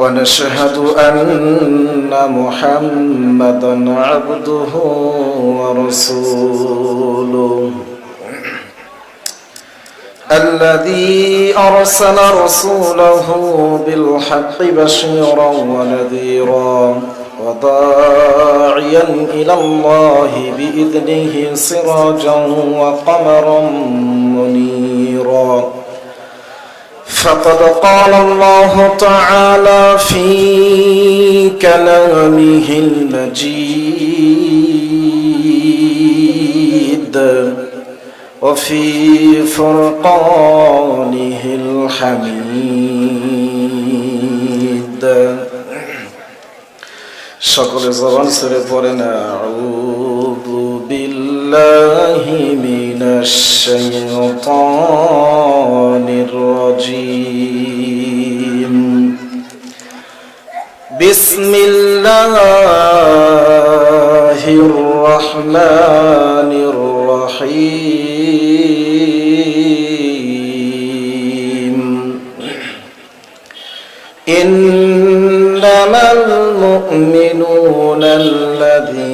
ونشهد أن محمدا عبده ورسوله. الذي أرسل رسوله بالحق بشيرا ونذيرا وداعيا إلى الله بإذنه سراجا وقمرا منيرا. فقد قال الله تعالى في كلامه المجيد وفي فرقانه الحميد شكر زبان سر پورنا عود بالله من الشيطان الرجيم. بسم الله الرحمن الرحيم. إنما المؤمنون الذين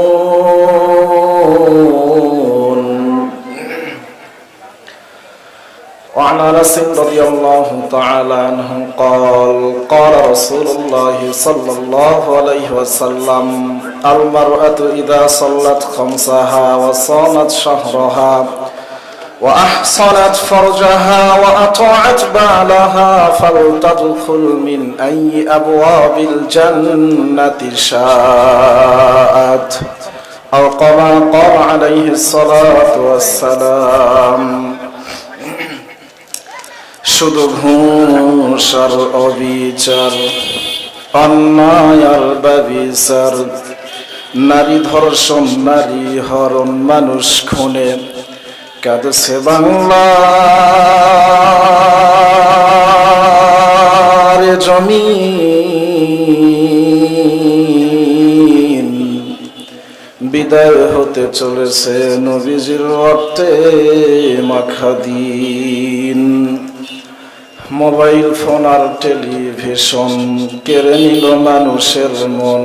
أنس رضي الله تعالى عنه قال قال رسول الله صلى الله عليه وسلم المرأة إذا صلت خمسها وصامت شهرها وأحصنت فرجها وأطاعت بعلها فلتدخل من أي أبواب الجنة شاءت. أو كما قال عليه الصلاة والسلام শুধু ঘুষ আর অবিচার, অন্যায় আর ব্যবিচার। নারী ধর্ষণ, নারী হরণ, মানুষ খুনে, কাঁদছে বাংলার জমি বিদায় হতে চলেছে নবীজির রক্তে মাখা দিন। মোবাইল ফোন আর টেলিভিশন। কেড়ে নিল মানুষের মন।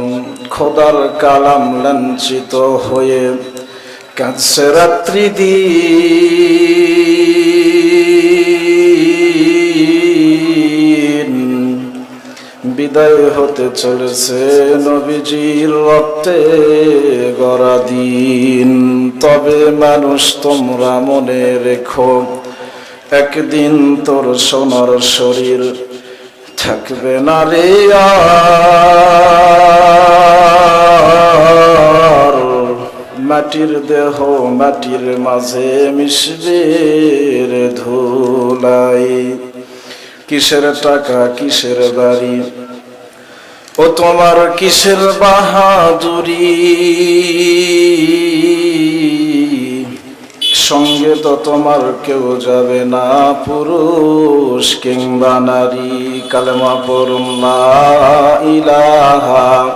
খোদার কালাম লাঞ্ছিত হয়ে কাঁদছে রাত্রি দিন। বিদায় হতে চলেছে নবীজির রক্তে গড়া দিন। তবে মানুষ তোমরা মনে রেখো একদিন তোর সোনার শরীর থাকবে না রে মাটির দেহ মাটির মাঝে মিশবে ধুলাই। কিসের টাকা, কিসের বাড়ি? ও তোমার কিসের বাহাদুরি? তোমার কেউ যাবে না, পুরুষ কিংবা নারী। কালেমা পড়ুন, লা ইলাহা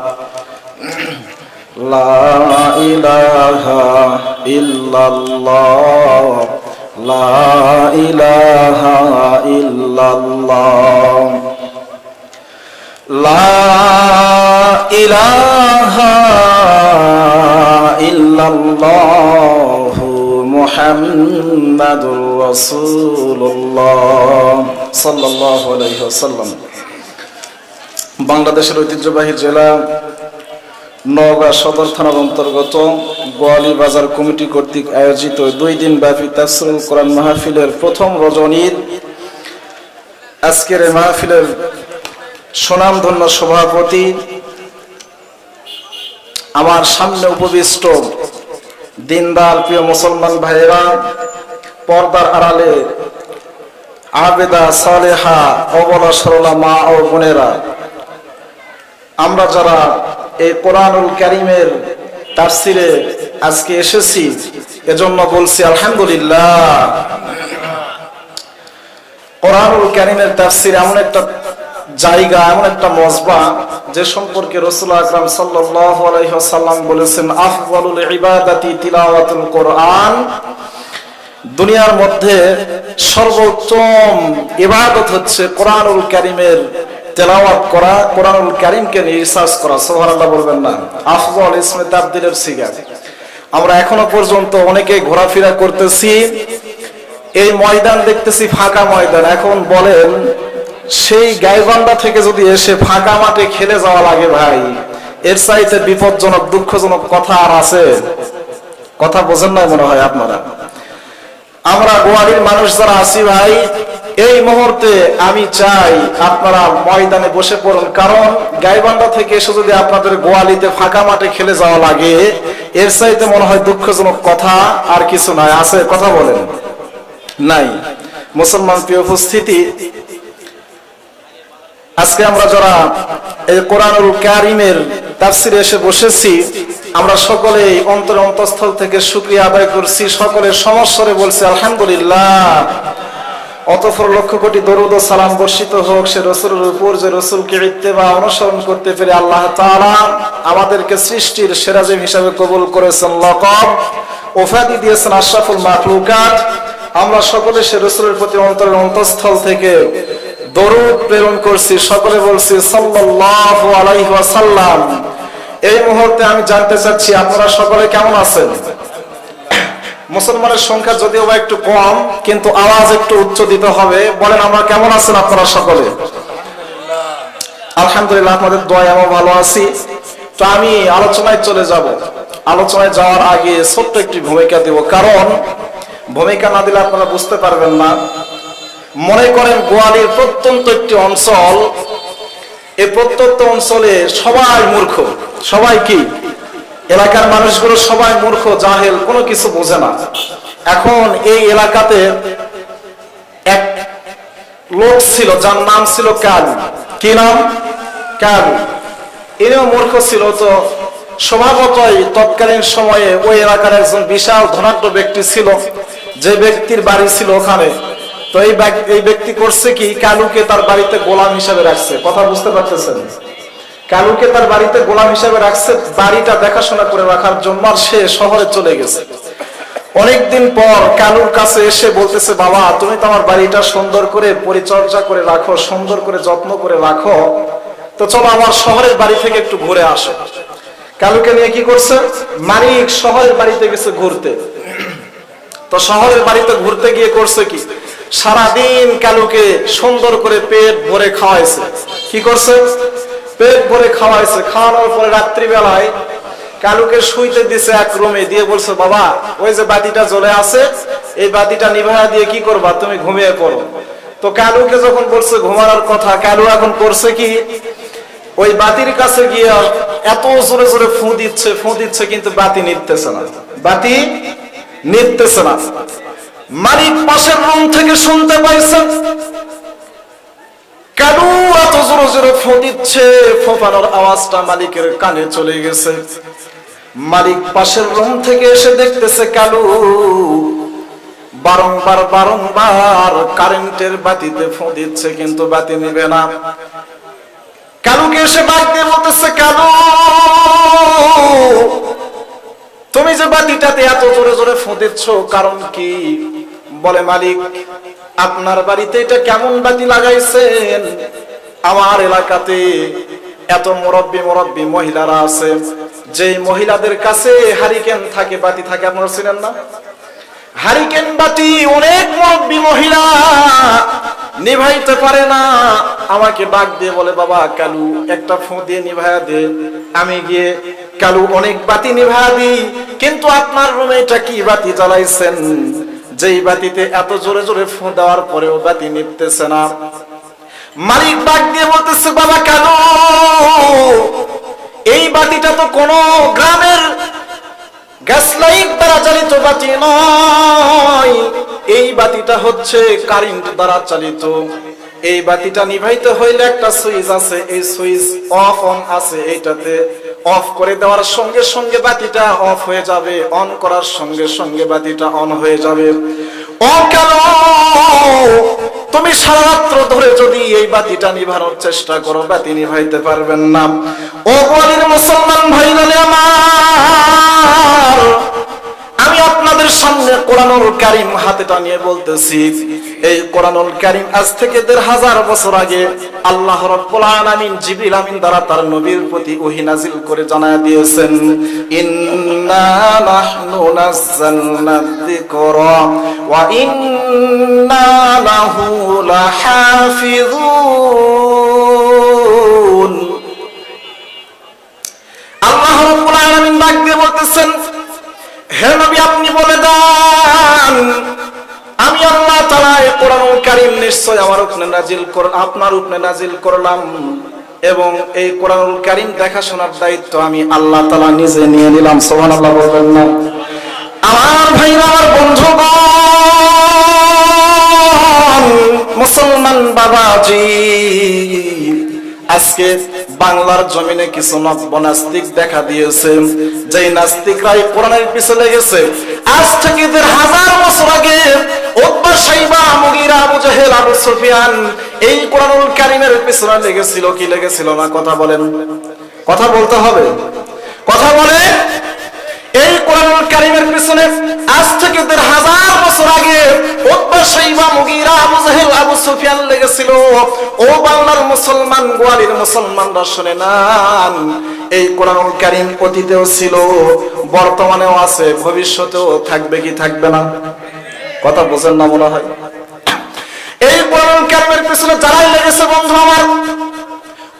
লা ইলাহা ইল্লাল্লাহ। লা ইলাহা ইল্লাল্লাহ। লা ইলাহা ইল্লাল্লাহ। মুহাম্মাদুর রাসূলুল্লাহ সাল্লাল্লাহু আলাইহি ওয়াসাল্লাম। বাংলাদেশের ঐতিহ্যবাহী জেলা নওগাঁ সদর থানার অন্তর্গত গোয়ালি বাজার কমিটি কর্তৃক আয়োজিত দুই দিন ব্যাপী তাফসিরুল কোরআন মাহফিলের প্রথম রজনীর আজকের মাহফিলের সুনামধন্য সভাপতি, আমার সামনে উপবিষ্ট দিনদার প্রিয় মুসলমান ভাইয়েরা, পর্দার আড়ালে আবেদা সালেহা অবলা সরলা মা ও বোনেরা, আমরা যারা এই কোরআনুল কারিমের তাফসিরে আজকে এসেছি, এজন্য বলছি আলহামদুলিল্লাহ। কোরআনুল কারিমের তাফসির এমন একটা জায়গা, এমন একটা মজবা যে সম্পর্কে রসুল আকরাম ওয়াসাল্লাম বলেছেন আফদালুল ইবাদাতি তিলাওয়াতুল কোরআন। দুনিয়ার মধ্যে সর্বোত্তম ইবাদত হচ্ছে কোরআনুল কারিমের তেলাওয়াত করা, কোরআনুল কারিমকে নিয়ে রিসার্চ করা। সুবহানাল্লাহ বলবেন না। আফজল ইসমে তাবদিলের সিগা। আমরা এখনও পর্যন্ত অনেকে ঘোরাফেরা করতেছি, এই ময়দান দেখতেছি ফাঁকা ময়দান। এখন বলেন সেই গাইবান্ধা থেকে যদি এসে ফাঁকা মাঠে খেলে যাওয়া লাগে ভাই, এর চাইতে বিপজ্জনক, দুঃখজনক কথা আর আছে? কথা বোঝেন নাই মনে হয় আপনারা? আমরা গোয়ালির মানুষ যারা আছি ভাই, এই মুহূর্তে আমি চাই আপনারা ময়দানে বসে পড়ুন। কারণ গাইবান্ধা থেকে এসে যদি আপনাদের গোয়ালিতে ফাঁকা মাঠে খেলে যাওয়া লাগে, এর চাইতে মনে হয় দুঃখজনক কথা আর কিছু নয় আছে, কথা বলেন। নাই। মুসলমান প্রিয় উপস্থিতি আজকে আমরা যারা এই কোরআনুল কারিমের তাফসিরে এসে বসেছি, আমরা সকলে অন্তর অন্তঃস্থল থেকে শুক্রিয়া আদায় করছি, সকলের সমস্বরে বলছি, আলহামদুলিল্লাহ। অতফর লক্ষ কোটি দরুদ সালাম বর্ষিত হোক, সে রসুলের উপর যে রসুলকে ইত্তেবা, অনুসরণ করতে পেরে আল্লাহ তাআলা আমাদেরকে সৃষ্টির সেরাজিম হিসাবে কবুল করেছেন, লকব ওফাদি দিয়েছেন আশরাফুল মাখলুকাত। আমরা সকলে সে রসুলের প্রতি অন্তরের অন্তঃস্থল থেকে দরুদ প্রেরণ করছি, সকলে বলছি, সাল্লাল্লাহু আলাইহি এই মুহূর্তে আমি জানতে চাচ্ছি, আপনারা সকলে কেমন আছেন? মুসলমানের সংখ্যা যদিও বা একটু কম, কিন্তু আওয়াজ একটু উচ্চ দিতে হবে। বলেন, আমরা কেমন আছেন আপনারা সকলে? আলহামদুলিল্লাহ, আপনাদের দোয়া আমরা ভালো আছি। তো আমি আলোচনায় চলে যাব। আলোচনায় যাওয়ার আগে ছোট্ট একটি ভূমিকা দেব। কারণ, ভূমিকা না দিলে আপনারা বুঝতে পারবেন না। মনে করেন গোয়ালির প্রত্যন্ত একটি অঞ্চল এই প্রত্যন্ত অঞ্চলে সবাই মূর্খ। সবাই কি? এলাকার মানুষগুলো সবাই মূর্খ, জাহেল, কোনো কিছু বোঝে না। এখন এই এলাকাতে এক লোক ছিল, যার নাম ছিল কালু। কি নাম? কালু। ইনিও মূর্খ ছিল, তো স্বভাবতই তৎকালীন সময়ে ওই এলাকার একজন বিশাল ধনাঢ্য ব্যক্তি ছিল, যে ব্যক্তির বাড়ি ছিল ওখানে। তো এই এই ব্যক্তি করছে কি? কালুকে তার বাড়িতে গোলাম হিসাবে রাখছে। কথা বুঝতে পারতেছেন? কালুকে তার বাড়িতে গোলাম হিসাবে রাখছে, বাড়িটা দেখাশোনা করে রাখার জন্য আর সে শহরে চলে গেছে। অনেকদিন পর কালুর কাছে এসে বলতেছে, বাবা, তুমি তো আমার বাড়িটা সুন্দর করে পরিচর্যা করে রাখো, সুন্দর করে যত্ন করে রাখো। তো চলো আমার শহরের বাড়ি থেকে একটু ঘুরে আসো। কালুকে নিয়ে কি করছে? মানিক শহরের বাড়িতে গেছে ঘুরতে। তো শহরের বাড়িতে ঘুরতে গিয়ে করছে কি? সারাদিন কালুকে সুন্দর করে পেট ভরে খাওয়াইছে। কি করছে? পেট ভরে খাওয়াইছে। খাওয়ানোর পরে রাত্রিবেলায় কালুকে শুইতে দিছে এক রুমে। দিয়ে বলছে, বাবা, ওই যে বাতিটা জ্বলে আছে, এই বাতিটা নিভায়া দিয়ে কি করবা? তুমি ঘুমিয়ে পড়ো। তো কালুকে যখন বলছে ঘুমানোর কথা, কালু এখন করছে কি? ওই বাতির কাছে গিয়ে এত জোরে জোরে ফু দিচ্ছে ফু দিচ্ছে, কিন্তু বাতি নিতেছে না। বাতি নিতেছে না। মালিক পাশের রুম থেকে শুনতে পাইছেন কেন এত জোরে জোরে ফো দিচ্ছে? ফোপানোর আওয়াজটা মালিকের কানে চলে গেছে। মালিক পাশের রুম থেকে এসে দেখতেছে কালু বারংবার বারংবার কারেন্টের বাতিতে ফো দিচ্ছে, কিন্তু বাতি নিবে না। কালুকে এসে বাড়িতে বলতেছে কালু তুমি যে বাতিটাতে এত জোরে জোরে ফো দিচ্ছ কারণ কি? বলে মালিক, আপনার বাড়িতে এটা কেমন বাতি লাগাইছেন? আমার এলাকাতে এত মুরব্বী মুরব্বী মহিলারা আছে, যেই মহিলাদের কাছে হারিকেন থাকে, বাতি থাকে, আপনারা ছিলেন না? হারিকেন বাতি, অনেক মুরব্বী মহিলা নিভাইতে পারে না। আমাকে ডাক দিয়ে বলে, বাবা, কালু, একটা ফোঁ দিয়ে নিভায়া দে। আমি গিয়ে কালু অনেক বাতি নিভায়া দিই। কিন্তু আপনার রুমে এটা কি বাতি জ্বালাইছেন? যেই বাতিতে এত জোরে জোরে ফোঁ দেওয়ার পরেও বাতি নিপতেছে না। মালিক ডাক দিয়ে বলতেছে, বাবা কেন এই বাতিটা তো কোন গ্রামের গ্যাস দ্বারা চালিত বাতি নয়। এই বাতিটা হচ্ছে কারেন্ট দ্বারা চালিত। এই বাতিটা হইলে একটা সুইচ আছে। এই সুইচ অফ অন আছে এইটাতে। অফ করে দেওয়ার সঙ্গে সঙ্গে বাতিটা অফ হয়ে যাবে। অন করার সঙ্গে সঙ্গে বাতিটা অন হয়ে যাবে। ও কেন? তুমি সারা রাত্র ধরে যদি এই বাতিটা নিভানোর চেষ্টা করো, বাতি নিভাইতে পারবেন না। ও বলির মুসলমান ভাই আমার। আমি আপনাদের সামনে কোরআনুল কারিম হাতে টানিয়ে বলতেছি, এই কোরআনুল কারিম আজ থেকে দেড় হাজার বছর আগে আল্লাহ রাব্বুল আলামিন জিবরিল আমিন দ্বারা তার নবীর প্রতি ওহী নাজিল করে জানায় দিয়েছেন, ইন্না নাহনু নাযালনা যিকরা ওয়া ইন্না লাহু লাহাফিজুন আল্লাহ রাব্বুল আলামিন ডাক দিয়ে বলতেছেন হে আপনি বলে দেন, আমি আল্লাহ তাআলা এই কোরআনুল কারীম নিশ্চয় আমার উপরে নাজিল কর, আপনার উপরে নাজিল করলাম এবং এই কোরআনুল কারীম দেখাশোনার দায়িত্ব আমি আল্লাহ তাআলা নিজে নিয়ে নিলাম, সুবহানাল্লাহ বলবেন না? আমার ভাইরা, আমার বন্ধুগণ, মুসলমান বাবাজি, আজকে বাংলার জমিনে কিছু নাস্তিক দেখা দিয়েছে। যেই নাস্তিকরাই কোরআনের পিছনে লেগেছে আজ থেকে হাজার বছর আগে উতবা সাইবা মুগিরা আবু জাহেল, আবু সুফিয়ান এই কোরআনুল কারিমের পিছনে লেগেছিল, কি লেগেছিল না? কথা বলেন। কথা বলতে হবে। কথা বলে এই কোরআনুল কারিমের পিছনে আজ থেকে দেড় হাজার বছর আগে উতবা মুগিরা আবু জাহেল আবু সুফিয়ান লেগেছিল। ও বাংলার মুসলমান, গোয়ালির মুসলমানরা শুনে নান, এই কোরআনুল কারিম অতীতেও ছিল, বর্তমানেও আছে, ভবিষ্যতেও থাকবে কি থাকবে না? কথা বোঝেন না মনে হয়? এই কোরআনুল কারিমের পিছনে যারাই লেগেছে, বন্ধু আমার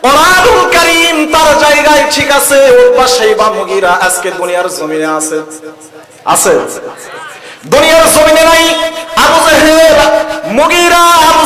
কোরআনুল কারীম তার জায়গায় ঠিক আছে, ওর পাশেই বা মুগিরা, আজকে দুনিয়ার জমিনে আছে। আছে? দুনিয়ার জমিনে নাই। আবু জাহেল, মুগিরা, আবু